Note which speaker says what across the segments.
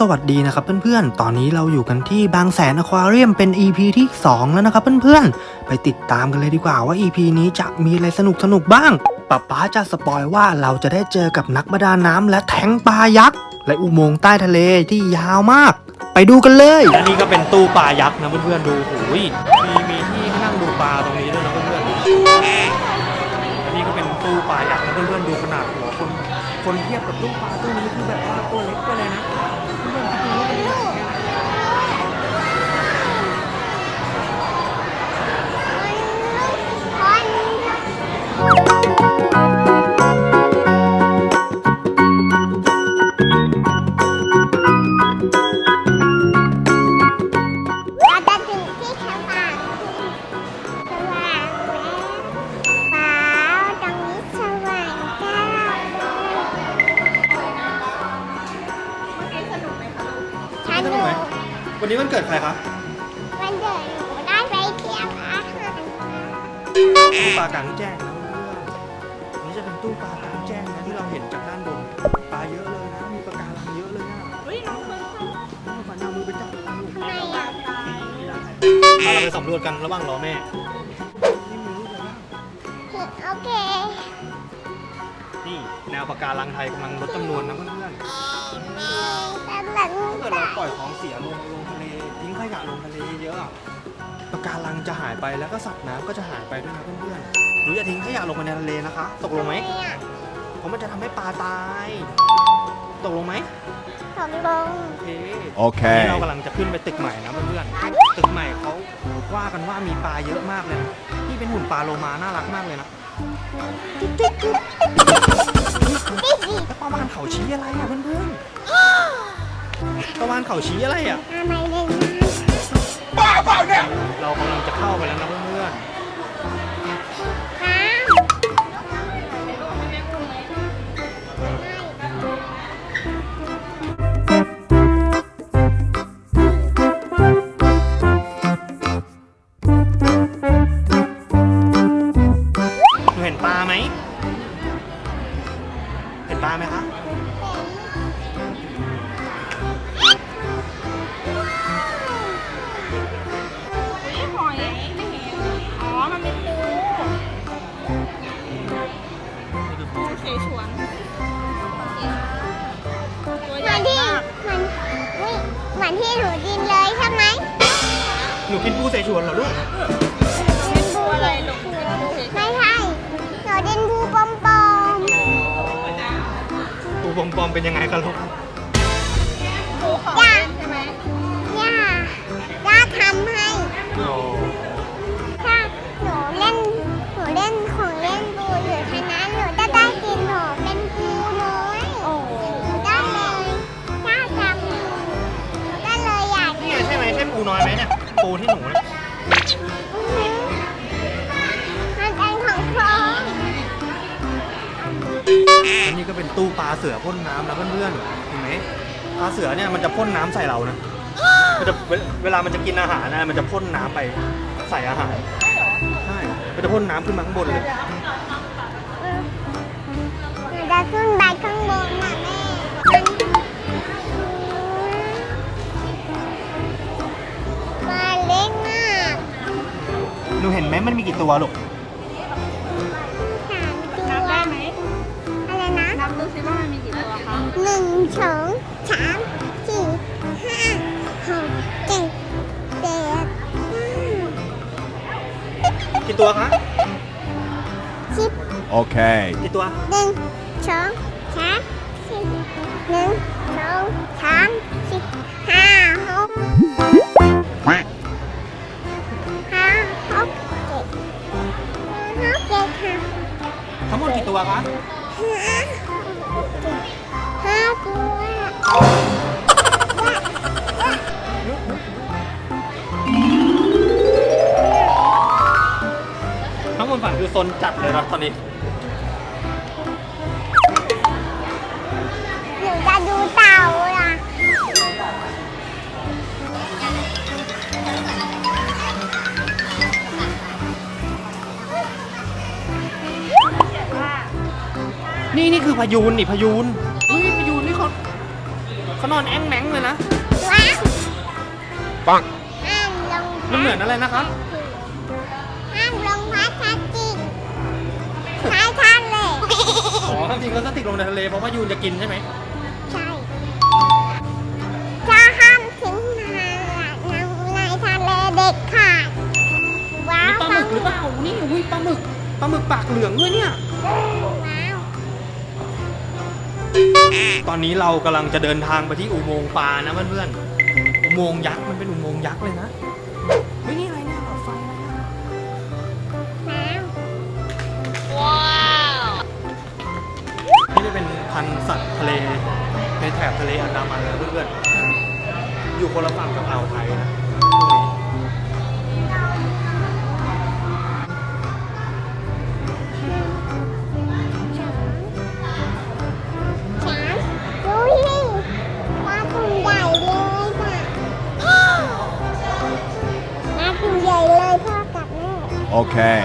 Speaker 1: สวัสดีนะครับเพื่อนๆ ตอนนี้เราอยู่กันที่บางแสนอควาเรียมเป็น EP ที่ 2 แล้วนะครับเพื่อนๆ ไปติดตามกันเลยดีกว่าว่า EP นี้จะมีอะไรสนุกสนุกบ้างป๊าป๊าจะสปอยว่าเราจะได้เจอกับนักประดาน้ำและแทงปลายักษ์ และอุโมงค์ใต้ทะเลที่ยาวมาก ไปดูกันเลยและนี่ก็เป็นตู้ปลายักษ์นะเพื่อนๆดูหูยมีมีที่นั่งดูปลาตรงนี้ด้วยนะเพื่อนๆนี่ก็เป็นตู้ปลายักษ์นะเพื่อนๆดูขนาดหัวคนคนเทียบกับตู้ปลาตู้นี้ พา
Speaker 2: เรา
Speaker 1: ไปสำรวจกันระหว่างรอแม่
Speaker 2: โอเค
Speaker 1: นี่แนวปลาการังไทยกำลังลดจำนวนนะเพื่อน
Speaker 2: ตลาด
Speaker 1: ๆถ้าเกิดเราปล่อยของเสียลงลงทะเลทิ้งขยะลงทะเลเยอะๆอะปลาการังจะหายไปแล้วก็สัตว์น้ำก็จะหายไปด้วยนะเพื่อนๆหรืออย่าทิ้งขยะลงไปในทะเลนะคะ ตกลงไหม เพราะมันจะทำให้ปลาตาย ตกลงไหม
Speaker 2: ตกลง
Speaker 1: โอเค
Speaker 3: โอเค
Speaker 1: นี่เรากำลังจะขึ้นไปตึกใหม่นะเพื่อนๆตึกใหม่เขาว่ากันว่ามีปลาเยอะมากเลยนะนี่เป็นหุ่นปลาโลมาน่ารักมากเลยนะแล้วปลาวานเขาชี้อะไรอะเพื่อนๆปลาวานเขาชี้อะไรอะ
Speaker 2: ทำไมเล่น
Speaker 1: เรากำลังจะเข้าไปแล้วนะเพื่อน
Speaker 2: น้ ที่หนูดินเลยใช่ไหม
Speaker 1: หนูกินปูเสฉวนเหรอลูก
Speaker 4: เป็นปูอะไรลูกเป็นปูเฉย
Speaker 2: ไม่ใช่หนูดินบูปอมปอม
Speaker 1: ปูปอมปอมเป็นยังไงกันลูก
Speaker 4: ปูเขาเล่นใช่ไหม
Speaker 2: ย่าย่าทำให้
Speaker 1: อ๋อ
Speaker 2: ที่หนูเนี่ย
Speaker 1: มันเป็น
Speaker 2: ของพร้อม
Speaker 1: อันนี้ก็เป็นตู้ปลาเสือพ่นน้ำนะเพื่อนๆเห็นไหมปลาเสือเนี่ยมันจะพ่นน้ำใส่เรานะมันจะเวเวลามันจะกินอาหารนะมันจะพ่นน้ำไปใส่อาหารใช่มันจะพ่นน้ำขึ้นมาข้างบนเลย
Speaker 2: หนูจะขึ้นไปข้างบนนะ
Speaker 1: หนูเห็นไหมมันมีกี่ตัวลูก
Speaker 2: สามตัว
Speaker 4: นับได้ไหม
Speaker 2: อะไรนะ
Speaker 4: นับดูสิว่ามันมีกี่ตัวคะ
Speaker 2: หนึ่งสองสามสี่ห้าหกเจ็ดแปดเก้า
Speaker 1: กี่ตัวคะ
Speaker 2: สิบ
Speaker 3: Okay.
Speaker 1: กี่ตัว
Speaker 2: หนึ่งสองสามสี่หนึ่งสองสามสี่ห้าหก
Speaker 1: ทั้งหมดกี่ตัวคะ
Speaker 2: ห้าหกเจ็ดห้าตัว
Speaker 1: ทั้งหมดฝันคือโซนจัดเลยนะตอนนี้
Speaker 2: นี่
Speaker 1: นี่คือพายูนนี่พายูนเฮ้ยพายูนนี่เขาเขานอนแอ้งแม้งเลยนะ
Speaker 2: ว้าว
Speaker 3: ปัง
Speaker 2: ห้ามลง
Speaker 1: มันเหมือนอะไรนะครับ
Speaker 2: ห้ามลงพลาสติกใช้ทานเลย
Speaker 1: อ๋อจริงๆแล้วถ้าติดลงในทะเลเพราะว่ายูนจะกินใช่ไหม
Speaker 2: ใช่จะห้ามทิ้งทางในทะเลเด็ดขาดว้า
Speaker 1: นี่
Speaker 2: ว
Speaker 1: ปลาหมึกหรือเปล่านี่อุ้ยปลาหมึกปลาหมึกปากเหลืองด้วยเนี่ย
Speaker 2: ว้าว
Speaker 1: ตอนนี้เรากำลังจะเดินทางไปที่อุโมงค์ปลานะเพื่อนๆอุโมงค์ยักษ์มันเป็นอุโมงค์ยักษ์เลยนะเฮ้ยนี่อะไรเนี่ยหลอดไฟอะไรอะ
Speaker 2: ว้าว
Speaker 1: นี่จะเป็นพันธุ์สัตว์ทะเลในแถบทะเลอันดามันนะเพื่อนๆอยู่คนละฝั่งกับอ่าวไทยนะ
Speaker 2: แม่
Speaker 3: Okay.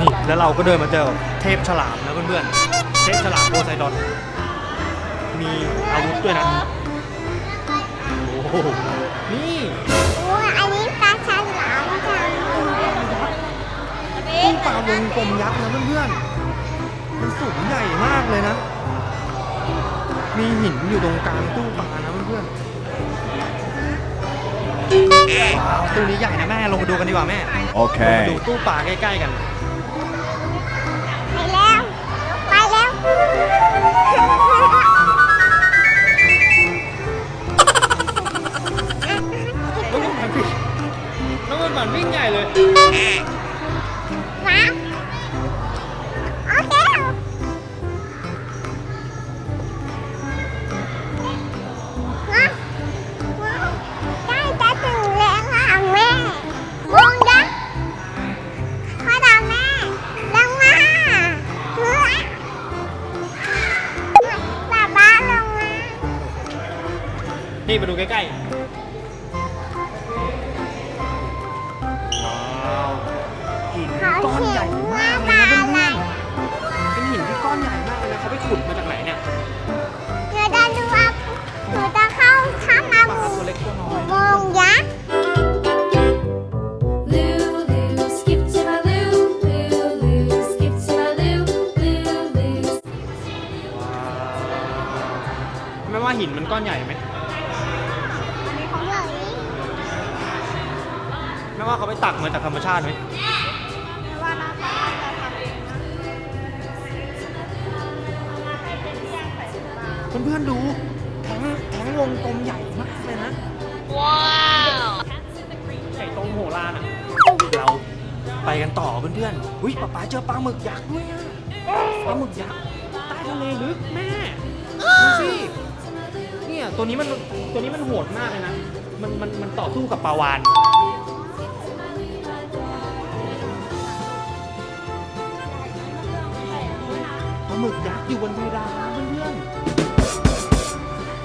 Speaker 1: นี่แล้วเราก็เดินมาเจอเทพฉลามนะเพื่อนๆ เทพฉลามโพไซดอน มีอาวุธด้วยนะโอ้โหนี่
Speaker 2: โอ้ยอันนี้ปลาฉลามจ้ะ
Speaker 1: ตู้ปลาวงกลมยักษ์นะเพื่อนๆ มันสูงใหญ่มากเลยนะ มีหินอยู่ตรงกลางตู้ปลานะเพื่อนๆ ว้าวตู้นี้ใหญ่นะแม่ ลงมาดูกันดีกว่าแม่ลงมาดู
Speaker 3: Okay.
Speaker 1: ตู้ปลาใกล้ๆกัน
Speaker 2: ไปแล้ว ไปแล้ว
Speaker 1: น้องมันวิ่งน้องมันวิ่งใหญ่เลย ว่าหินมันก้อนใหญ่ไหม
Speaker 2: ของเหล่านี้
Speaker 1: ไม่ว่าเขาไปตักมาจากธรรมชาติไหม
Speaker 4: ว่าน่าจะน่าจะทำเองนะให้เป็นเที่ยงใส่ปลา
Speaker 1: เพื่อนๆดูแทงแทงวงกลมใหญ่มากเลยนะใหญ่โตมโหฬารอะเราไปกันต่อเพื่อนๆอุ้ยป๊าป๊าเจอปลาหมึกยักษ์ด้วยอะปลาหมึกยักษ์ใต้ทะเลลึกแม่ดูสิ เนี่ยตัวนี้มันตัวนี้มันโหดมากเลยนะ มันมันมันต่อสู้กับปลาวานปลาหมึกยักษ์อยู่บนเพดานเพื่อน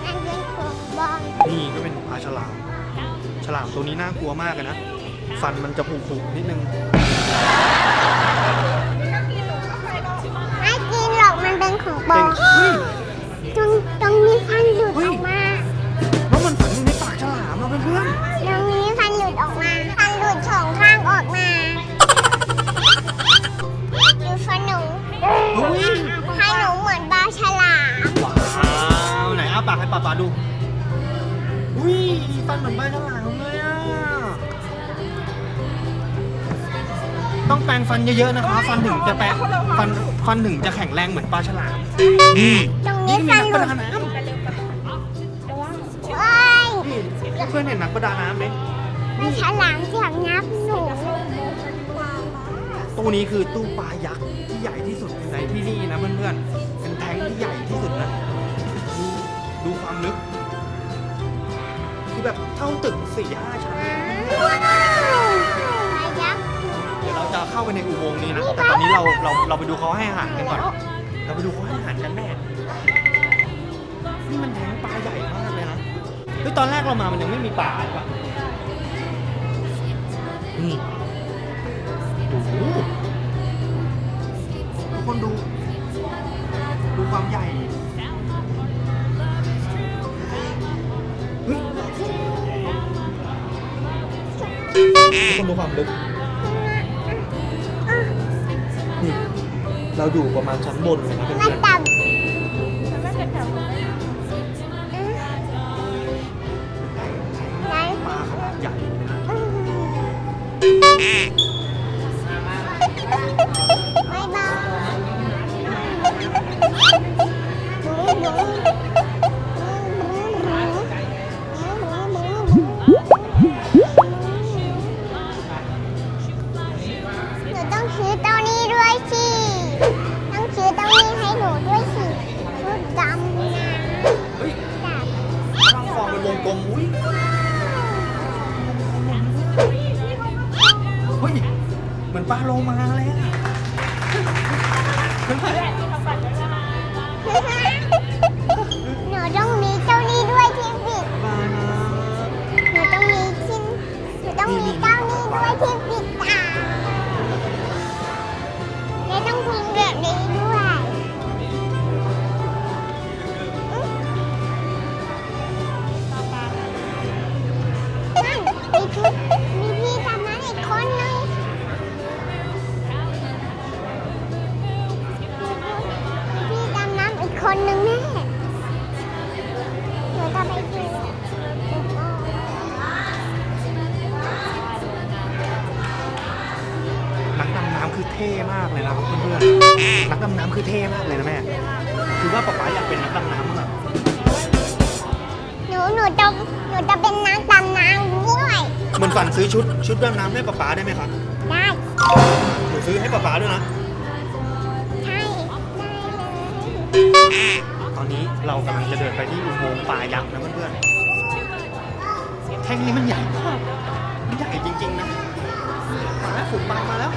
Speaker 2: นั่นเป็นขวดบอล
Speaker 1: ๆนี่ก็เป็นปลาฉลาม ฉลามตัวนี้น่ากลัวมากเลยนะ ฟันมันจะผุๆนิดนึง
Speaker 2: ไม่กินหรอกมันเป็นของบอ
Speaker 1: เป็น
Speaker 2: ล
Speaker 1: เฮ้ย
Speaker 2: ตรง ตรงนี้ฟันหลุดออกมา
Speaker 1: แล้วมันฝังอยู่ในปากฉลามเราเพื่อน
Speaker 2: ตรงนี้ฟันหลุดออกมา ฟันหลุดสองข้างออกมาดูฟันหนู
Speaker 1: ๆเฮ้ย
Speaker 2: ให้หนูเหมือนปลาฉลาม
Speaker 1: ว้าวไหนอ้าปากให้ป๊าป๊าดู อุ้ยฟันเหมือนใบฉลามเลยอะ ต้องแปรงฟันเยอะๆนะคะ ฟันถึงจะแปรงฟันฟันถึงจะแข็งแรงเหมือนปลาฉลามนี่
Speaker 2: ตรง
Speaker 1: นี่
Speaker 2: นี้
Speaker 1: มี
Speaker 2: ฟัน
Speaker 1: นัก
Speaker 2: ห
Speaker 1: ป
Speaker 2: ลุ
Speaker 1: ระ
Speaker 2: ด
Speaker 1: ด
Speaker 2: เพื่
Speaker 1: อนเห็นนักประดาน้ำไหม
Speaker 2: ปลาฉลามเสียบนับหนู
Speaker 1: ตู้นี้คือตู้ปลายักษ์ที่ใหญ่ที่สุดในที่นี่นะเพื่อนๆ เป็นแทงที่ใหญ่ที่สุดนะ ดูดูความลึก คือแบบเท่าตึกสี่ห้าชั้นเลยนะเพื่อน
Speaker 2: ว้าวปลายักษ์
Speaker 1: ๆเดี๋ยวเราจะเข้าไปในอุโมงค์นี้นะ แต่ตอนนี้เราเราเราไปดูเขาให้อาหารกันก่อน เราไปดูเขาให้อาหารกันแม่ นี่มันแทงปลาใหญ่มากเลยนะเฮ้ยตอนแรกเรามามันยังไม่มีปลาเลยปะนี่โอ้โหโอ้โหคนดู ดูความใหญ่เฮ้ยทุกคนดูความลึก นี่ เราอยู่ประมาณชั้นบนเลยนะเพื่
Speaker 2: มัน
Speaker 1: อน
Speaker 2: ต่
Speaker 4: มั
Speaker 1: Ah! ฝันซื้อชุดชุดดำน้ำให้ป๊าป๊าได้ไหมครับ
Speaker 2: ได้
Speaker 1: หนูซื้อให้ป๊าป๊าด้วยนะ
Speaker 2: ใช่ได้เลย
Speaker 1: ตอนนี้เรากำลังจะเดินไปที่อุโมงค์ปลายักษ์นะเพื่อนๆแท่งนี้มันใหญ่มากมันใหญ่จริงๆนะมาแล้วฝูงปลามาแล้ว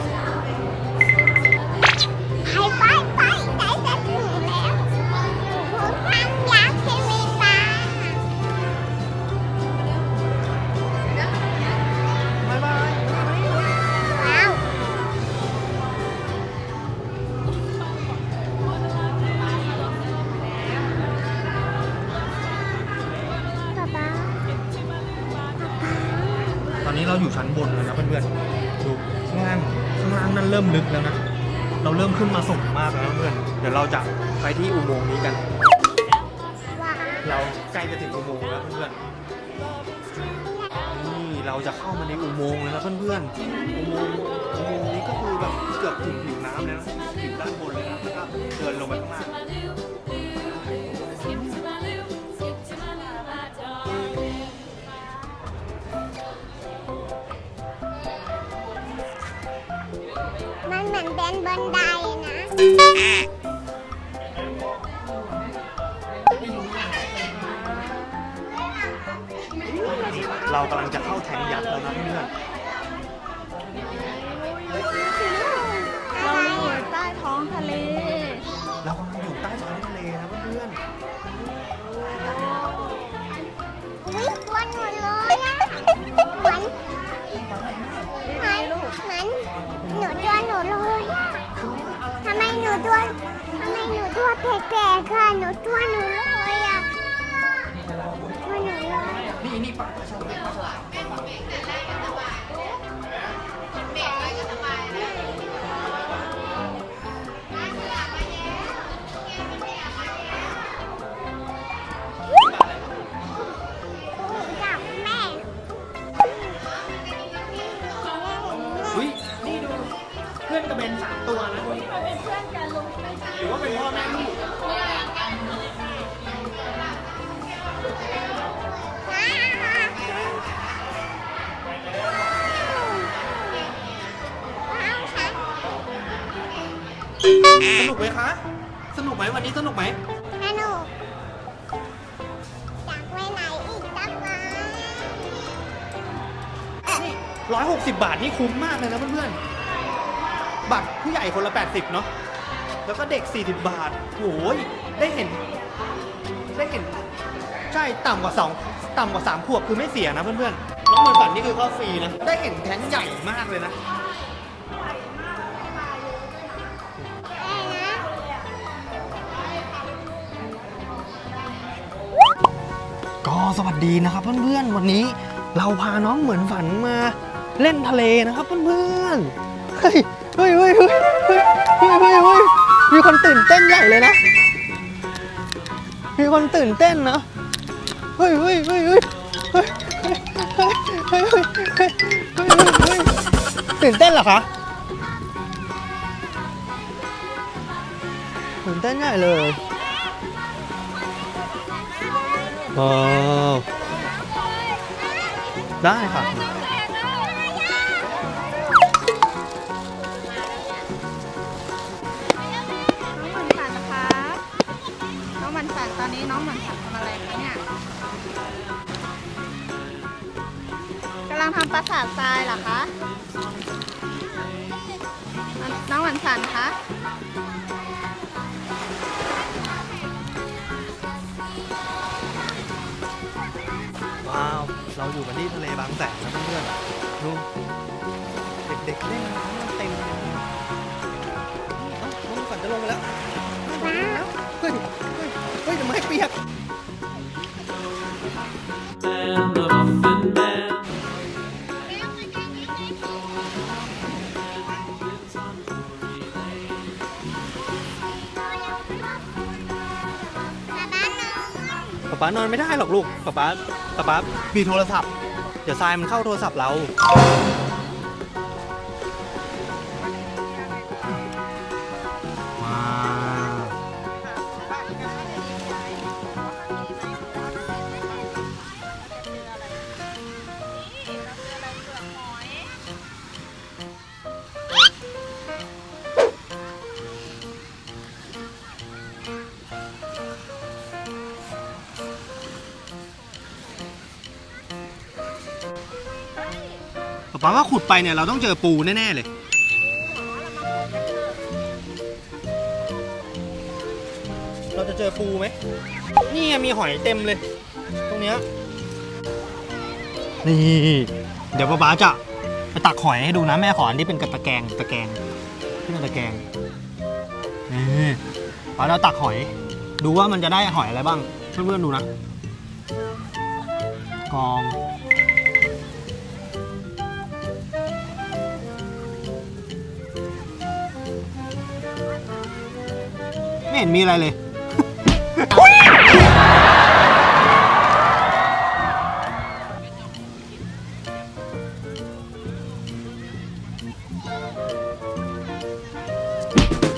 Speaker 1: อนนี้เราอยู่ชั้นบนแล้วนะเพื่อนๆดูข้างล่างข้างล่างนั่นเริ่มลึกแล้วนะ เราเริ่มขึ้นมาสูงมากแล้วนะเพื่อน เดี๋ยวเราจะไปที่อุโมงค์นี้กัน เราใกล้จะถึงอุโมงค์แล้วเพื่อนๆนี่เราจะเข้ามาในอุโมงค์แล้วนะเพื่อนๆ อุโมงค์อุโมงค์นี้ก็คือแบบเกือบถึงผิวน้ำเลยนะผิวด้านบนเลยนะแล้วก็เดินลงไปข้างล่าง
Speaker 2: เหมือนเป็นบันไดนะ
Speaker 1: เรากำลังจะเข้าแทงยักษ์แล้วนะเพื่อน
Speaker 2: อะไร
Speaker 4: อยู่
Speaker 2: อะ
Speaker 4: ใต้ท้องทะเล
Speaker 1: ๆเรากำลังอยู่ใต้ท้องทะเลนะเพื่อน
Speaker 2: อุ้ยตัวหนูเลยอะเหมือนเหมือนเหมือนหนูตัวหนูเลยอะทำไมห นูตัวทำไมหนูตัวแปลกๆค่ะหนูตัวหนูเลยอะตัวหนูเลย
Speaker 1: นี่นี่ปลาฉลาม สนุกไหมคะ สนุกไหมวันนี้สนุกไหม
Speaker 2: สนุกอยากไปไหนอีกตั้งไหม
Speaker 1: นี่ร้อยหกสิบบาทนี่คุ้มมากเลยนะเพื่อนๆ บัตรผู้ใหญ่คนละ80เนาะ แล้วก็เด็ก40บาทโอ้ยได้เห็น ได้เห็น ใช่ ต่ำกว่า2ต่ำกว่า3ขวบคือไม่เสียนะเพื่อนๆ น้องเหมือนฝันนี่คือเข้าฟรีนะ ได้เห็นแท้งใหญ่มากเลยนะ
Speaker 2: แต่นะ
Speaker 1: สวัสดีนะครับเพื่อนๆวันนี้เราพาน้องเหมือนฝันมาเล่นทะเลนะครับเพื่อนๆเฮ้ยเฮ้ยเฮ้ยเฮ้ยเฮ้ยเฮ้ยเฮ้ยมีคนตื่นเต้นใหญ่เลยนะ มีคนตื่นเต้นนะเฮ้ยเฮ้ยเฮ้ยเฮ้ยเฮ้ยเฮ้ยเฮ้ยเฮ้ยเฮ้ยเฮ้ยเฮ้ยเฮ้ยตื่นเต้นเหรอคะตื่นเต้นใหญ่เลย ว้าวได้ค่ะ
Speaker 4: น้องหมันสันนะคะน้องหมันสันตอนนี้น้องหมันสันทำอะไรคะเนี่ยกำลังทำปราสาททรายเหรอคะน้องหมันสันคะ
Speaker 1: เราอยู่กันที่ทะเลบางแสนนะเพื่อนๆดูเด็กๆเล่นน้ำเต็มเลยเอ้าน้องฝันจะลงไปแล้ว
Speaker 2: ว้าว
Speaker 1: เฮ้ยเฮ้ยเฮ้ยทำไมเปียก ป๊านอนไม่ได้หรอกลูกป๊าป๊าป๊าป๊ามีโทรศัพท์ เดี๋ยวทรายมันเข้าโทรศัพท์เรา ป๊าป๊าว่าขุดไปเนี่ยเราต้องเจอปูแน่ๆเลย เราจะเจอปูไหมนี่ไงมีหอยเต็มเลย ตรงเนี้ยนี่ เดี๋ยวป๊าป๊าจะไปตักหอยให้ดูนะแม่ขออันนี้เป็นกระตะแกรงตะแกรงที่เป็นตะแกรงนี่ป๊าเราตักหอย ดูว่ามันจะได้หอยอะไรบ้างเพื่อนๆดูนะกอง เห็นมีอะไรเลย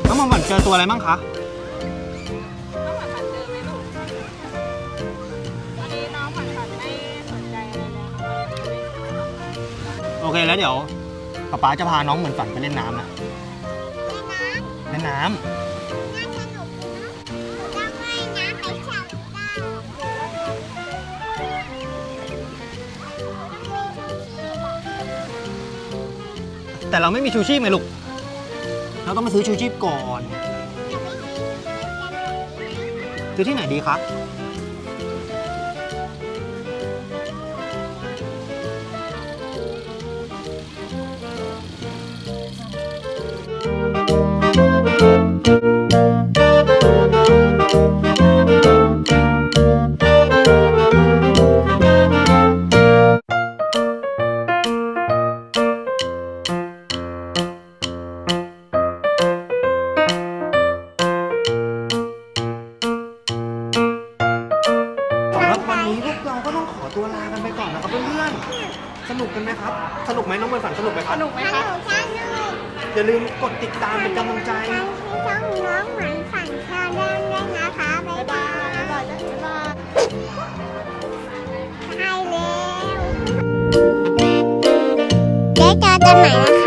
Speaker 1: น้องมอมหวันเจอตัวอะไรบ้างคะ
Speaker 4: น้องหมันสันเจอไหมลูกวันนี้น้องหมันสันไม่สนใจอะไรเลย
Speaker 1: โอเคแล้วเดี๋ยวป๊าป๊าจะพาน้องเหมือนฝันไปเล่นน้ำนะ เล่นน้
Speaker 2: น่
Speaker 1: แต่เราไม่มีชูชีพไงลูก เราต้องไปซื้อชูชีพก่อน ซื้อที่ไหนดีครับ สนุกไหมน้องเหมือนฝันสนุกไหมครับ
Speaker 4: สนุกไหม
Speaker 2: ส
Speaker 4: คะ
Speaker 2: นุกสนุก
Speaker 1: อย่าลืมกดติดตามเป็นกำลังใจ
Speaker 2: ทางที่ช่องน้องหมันฝันชาแนลด้วยนะคะ บ๊ายบาย
Speaker 4: บ๊ายบายนะบ๊ายบาย
Speaker 2: ใช่แล้วเดี๋ยวเจอกันใหม่